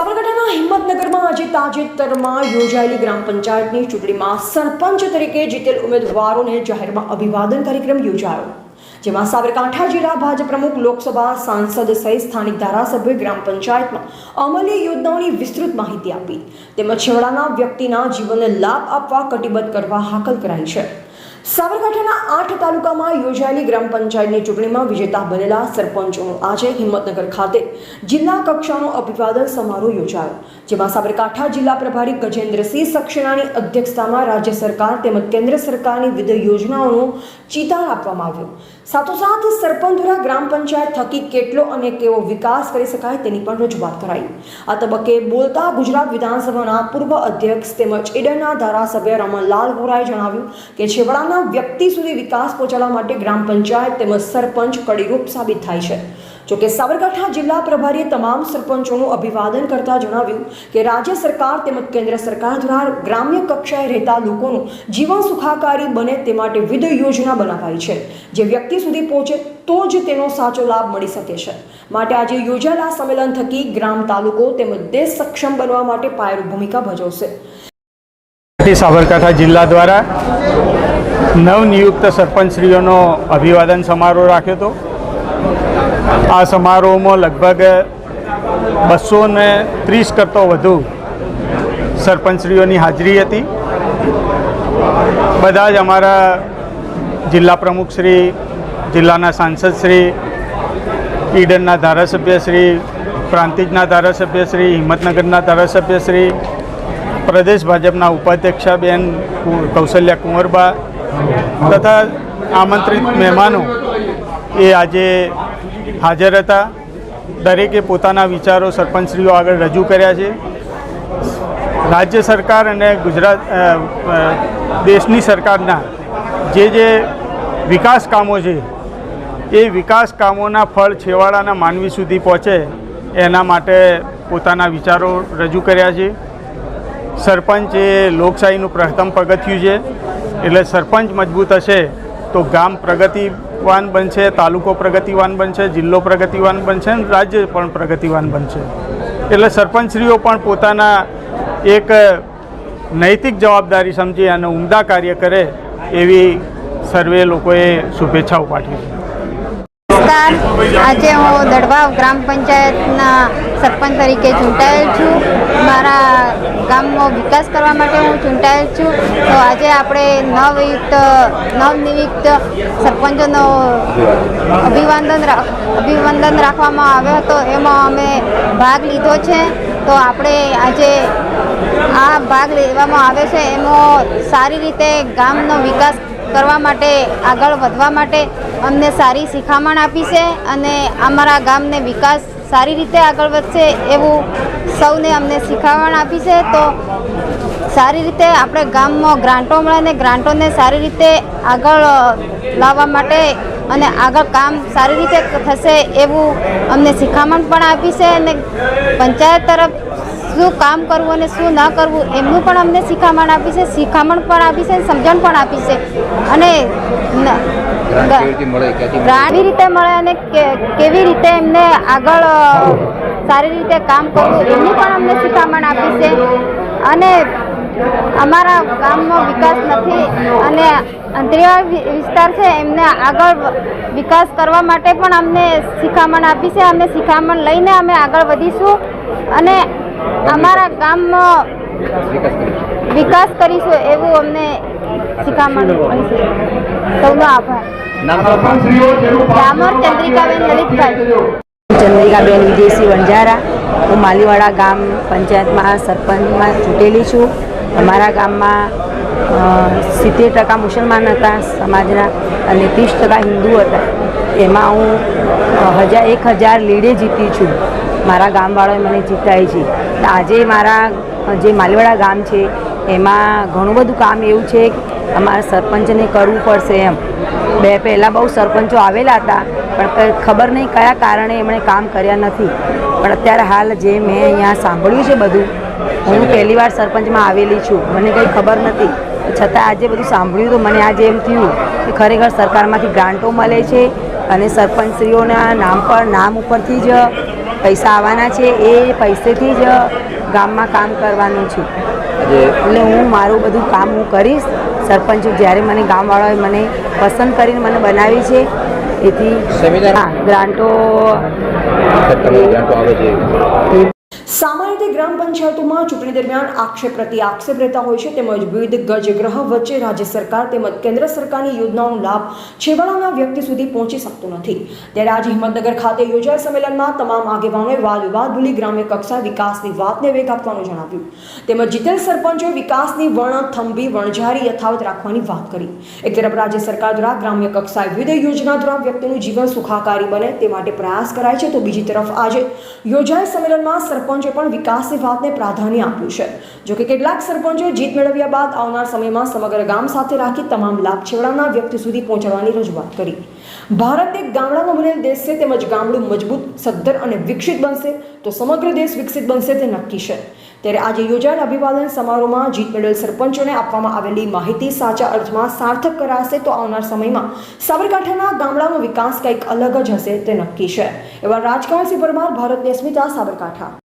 સાબરકાંઠાના હિંમતનગરમાં આજે તાજેતરમાં યોજાયેલી ગ્રામ પંચાયતની ચૂંટણીમાં સરપંચ તરીકે જીતેલ ઉમેદવારોને જાહેરમાં અભિવાદન કાર્યક્રમ યોજાયો, જેમાં સાબરકાંઠા જિલ્લા ભાજપ પ્રમુખ લોકસભા સાંસદ સહિત સ્થાનિક ધારાસભ્યોએ ગ્રામ પંચાયતમાં અમલી યોજનાઓની વિસ્તૃત માહિતી આપી, તેમજ છેવાડાના વ્યક્તિના જીવનને લાભ આપવા કટિબદ્ધ કરવા હાકલ કરાઈ છે. સાબરકાંઠાના આઠ તાલુકામાં યોજાયેલી ગ્રામ પંચાયતની ચૂંટણીમાં વિજેતા બનેલા સરપંચોનો આજે હિંમતનગર ખાતે જિલ્લા કક્ષાનો અભિવાદન સમારોહ યોજાયો, જેમાં સાબરકાંઠા જિલ્લા પ્રભારી ગજેન્દ્રસિંહ સક્ષેનાની અધ્યક્ષતામાં રાજ્ય સરકાર તેમજ કેન્દ્ર સરકારની વિવિધ યોજનાઓનો ચિતાર આપવામાં આવ્યો. સાથોસાથ સરપંચ દ્વારા ગ્રામ પંચાયત થકી કેટલો અને કેવો વિકાસ કરી શકાય તેની પણ રજૂઆત કરાઈ. આ તબક્કે બોલતા ગુજરાત વિધાનસભાના પૂર્વ અધ્યક્ષ તેમજ ઈડરના ધારાસભ્ય રમણલાલ વોરાએ જણાવ્યું કે છેવાડાના વ્યક્તિ સુધી વિકાસ પહોંચાડવા માટે ગ્રામ પંચાયત તેમજ સરપંચ કડીરૂપ સાબિત થાય છે. જોકે સાબરકાંઠા જિલ્લા પ્રભારીએ તમામ સરપંચોનું અભિવાદન કરતા જણાવ્યું કે રાજ્ય સરકાર તેમજ કેન્દ્ર સરકાર દ્વારા ગ્રામ્ય કક્ષાએ રહેતા લોકોનું જીવન સુખાકારી બને તે માટે વિધ યોજના બનાવાઈ છે. જે વ્યક્તિ સુધી પહોંચે તો જ તેનો સાચો લાભ મળી શકે છે. માટે આજે યોજાયેલા સંમેલન થકી ગ્રામ તાલુકો તેમજ દેશ સક્ષમ બનવા માટે પાયરૂપ ભૂમિકા ભજવશે. સાબરકાંઠા જિલ્લા દ્વારા નવનિયુક્ત સરપંચશ્રીઓનો અભિવાદન સમારોહ રાખ્યો હતો. આ સમારોહમાં લગભગ બસો ને ત્રીસ કરતો વધુ સરપંચશ્રીઓની હાજરી હતી. બધા જ અમારા જિલ્લા પ્રમુખશ્રી જિલ્લાના સાંસદશ્રી ઈડનના ધારાસભ્યશ્રી પ્રાંતિજના ધારાસભ્યશ્રી હિંમતનગરના ધારાસભ્યશ્રી પ્રદેશ ભાજપના ઉપાધ્યક્ષા બેન કૌશલ્યા કુંવરબા તથા આમંત્રિત મહેમાનો એ આજે હાજર હતા. દરેકે પોતાના વિચારો સરપંચશ્રીઓ આગળ રજૂ કર્યા છે. રાજ્ય સરકાર અને ગુજરાત દેશની સરકારના જે જે વિકાસ કામો છે, એ વિકાસ કામોના ફળ છેવાડાના માનવી સુધી પહોંચે એના માટે પોતાના વિચારો રજૂ કર્યા છે. સરપંચ એ લોકશાહીનું પ્રથમ પગથિયું છે. એટલે સરપંચ મજબૂત હશે તો ગામ પ્રગતિવાન બનશે, તાલુકો પ્રગતિવાન બનશે, જિલ્લો પ્રગતિવાન બનશે અને રાજ્ય પણ પ્રગતિવાન બનશે. એટલે સરપંચશ્રીઓ પણ પોતાના એક નૈતિક જવાબદારી સમજી અને ઉમદા કાર્ય કરે એવી સર્વે લોકોએ શુભેચ્છાઓ પાઠવી આજે હું દડવાવ ગ્રામ પંચાયતના સરપંચ તરીકે ચૂંટાયેલ છું. મારા ગામનો વિકાસ કરવા માટે હું ચૂંટાયેલ છું. તો આજે આપણે નવયુક્ત નવનિયુક્ત સરપંચોનો અભિવાદન અભિવંદન રાખવામાં આવ્યો હતો. એમાં અમે ભાગ લીધો છે. તો આપણે આજે આ ભાગ લેવામાં આવે છે. એમાં સારી રીતે ગામનો વિકાસ કરવા માટે, આગળ વધવા માટે અમને સારી શિખામણ આપી છે અને અમારા ગામને વિકાસ સારી રીતે આગળ વધશે એવું સૌને અમને શીખવણ આપી છે. તો સારી રીતે આપણે ગામમાં ગ્રાન્ટો મળે ને ગ્રાન્ટોને સારી રીતે આગળ લાવવા માટે અને આગળ કામ સારી રીતે થશે એવું અમને શિખામણ પણ આપી છે અને પંચાયત તરફ શું કામ કરવું અને શું ન કરવું એમનું પણ અમને શિખામણ આપી છે શિખામણ પણ આપી છે સમજણ પણ આપી છે. અને કેવી રીતે મળે અને કેવી રીતે એમને આગળ સારી રીતે કામ કરવું એમનું પણ અમને શિખામણ આપી છે. અને અમારા ગામમાં વિકાસ નથી અને અંતરિયાળ વિસ્તાર છે એમને આગળ વિકાસ કરવા માટે પણ અમને શિખામણ આપી છે. અમે શિખામણ લઈને અમે આગળ વધીશું. અને અમારા ગામમાં વિકાસ કરીશું. એવું અમને શિખામણ મળી છે સૌનો આભાર. નામ ચંદ્રિકાબેન લલિતભાઈ. ચંદ્રિકાબેન વિજયસિંહ વંજારા. હું માલીવાડા ગામ પંચાયતમાં સરપંચમાં ચૂંટેલી છું. અમારા ગામમાં સિત્તેર ટકા મુસલમાન હતા સમાજના અને ત્રીસ ટકા હિન્દુ હતા. એમાં હું હજાર એક હજાર લીડે જીતી છું. મારા ગામવાળાએ મને જીતાય છે. આજે મારા જે માલીવાડા ગામ છે એમાં ઘણું બધું કામ એવું છે અમારા સરપંચને કરવું પડશે એમ. બે પહેલાં બહુ સરપંચો આવેલા હતા પણ ખબર નહીં કયા કારણે એમણે કામ કર્યા નથી. પણ અત્યારે હાલ જે મેં અહીંયા સાંભળ્યું છે બધું હું પહેલી વાર સરપંચમાં આવેલી છું. મને કંઈ ખબર નથી. છતાં આજે બધું સાંભળ્યું તો મને આજે એમ થયું કે ખરેખર સરકારમાંથી ગ્રાન્ટો મળે છે અને સરપંચશ્રીઓના નામ પર નામ ઉપરથી જ પૈસા આવવાના છે એ પૈસેથી જ ગામમાં કામ કરવાનું છું. એટલે હું મારું બધું કામ હું કરીશ. સરપંચ જ્યારે મને ગામવાળાએ મને પસંદ કરીને મને બનાવી છે એથી હા ગ્રાન્ટો સામાન્ય રીતે ગ્રામ પંચાયતોમાં ચૂંટણી દરમિયાન આક્ષેપ પ્રતિ આક્ષેપ રહેતા હોય છે, તેમજ વિવિધ ગજગ્રહ વચ્ચે રાજ્ય સરકાર તેમજ કેન્દ્ર સરકારની યોજનાઓનો લાભ છેવાડાના વ્યક્તિ સુધી પહોંચી શકતો નથી. ત્યારે આજે હિંમતનગર ખાતે યોજાયેલ સંમેલનમાં તમામ આગેવાનોએ વાદ વિવાદ ભૂલી ગ્રામ્ય કક્ષા વિકાસની વાતને વેગ આપવાનું જણાવ્યું. તેમજ જીતેલ સરપંચોએ વિકાસની વર્ણથંભી વણઝારી યથાવત રાખવાની વાત કરી. એક તરફ રાજ્ય સરકાર દ્વારા ગ્રામ્ય કક્ષાએ વિવિધ યોજના દ્વારા વ્યક્તિનું જીવન સુખાકારી બને તે માટે પ્રયાસ કરાય છે, તો બીજી તરફ આજે યોજાયેલ સંમેલનમાં સરપંચે પણ વિકાસની વાતને પ્રાધાન્ય આપ્યું છે. જોકે કેટલાક સરપંચોએ જીત મેળવ્યા બાદ આવનાર સમયમાં સમગ્ર ગામ સાથે રાખી તમામ લાભ છેવાડાના વ્યક્તિ સુધી પહોંચાડવાની રજૂઆત કરી. ભારત એક ગામડાનો બનેલ દેશ છે, તેમજ ગામડું મજબૂત, સદ્ધર અને વિકસિત બનશે તો સમગ્ર દેશ વિકસિત બનશે તે નક્કી છે. ત્યારે આજે યોજાયેલ અભિવાદન સમારોહમાં જીત મેળવેલ સરપંચોને આપવામાં આવેલી માહિતી સાચા અર્થમાં સાર્થક કરાશે તો આવનાર સમયમાં સાબરકાંઠાના ગામડાનો વિકાસ કંઈક અલગ જ હશે તે નક્કી છે. એવા રાજકારણસિંહ પરમાર ભારત અસ્મિતા સાબરકાંઠા.